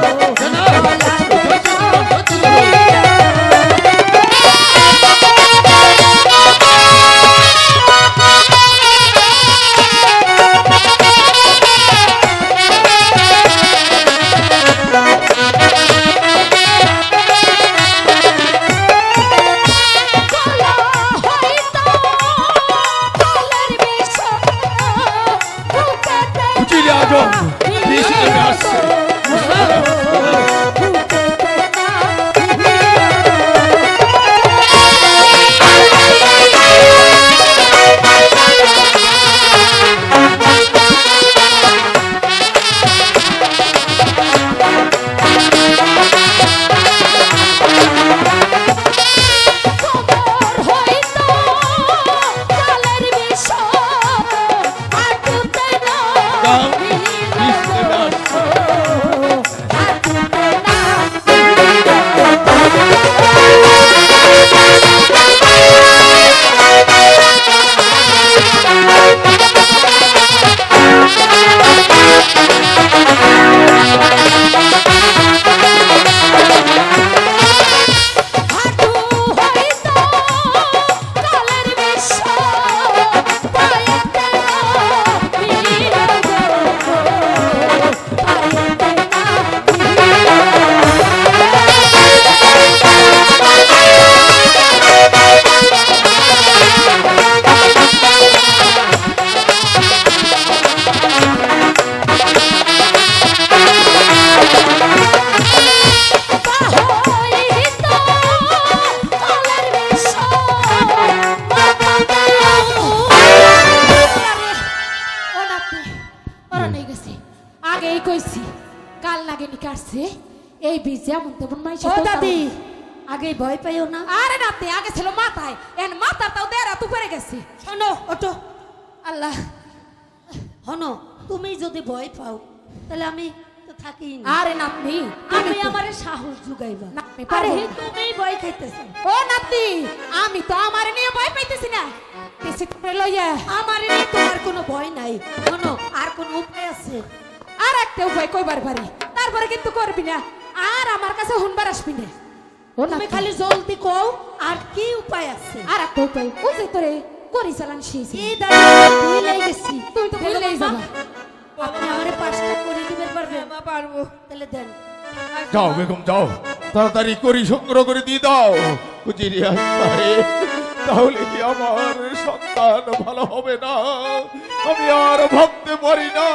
Oh. Vishnu আসছে আগেই কাটছে এই বীজ যেমন তেমন মাইছে ও দাদি। আগে ভয় পাইও না। আরে নাতে আগে ছিল মাথায় এন মাথার তাও দেড়া তু পড়ে গেছে। শোনো ওটো আল্লাহ হনো তুমি যদি ভয় পাও তাহলে আমি তো থাকি না। আরে নাতনি আমি আমারে সাহস জুগাইবা। না, আমি আরে তুমি ভয় খাইতেছো। ও নাতি আমি তো আমার নিয়ে ভয় পাইতেছি না। পিছে করে লইয়া। আমার তোমার কোনো ভয় নাই। শোনো আর কোন উপায় আছে? আর একটা উপায় কইবার পারি। তারপরে কিন্তু করবি না। আর আমার কাছে হুনবার আসবি না। ও তুমি খালি জলদি কও আর কি উপায় আছে। আর একটা উপায় ও যে তোরে করি চালান সেই এই দাদি ভুল লাই গেছি। তুমি তো ভুলেই যাবা। আপনি আমারে পাঁচটা করে দিবেন পারবেন পারব। তাহলে দেন। যাও বেগম যাও। তাড়াতাড়ি করি সংগ্রহ করে দিয়ে দাও। উজিরে সাহেব তাহলে কি আমার সন্তান ভালো হবে না? আমি আর ভাবতে পারি না।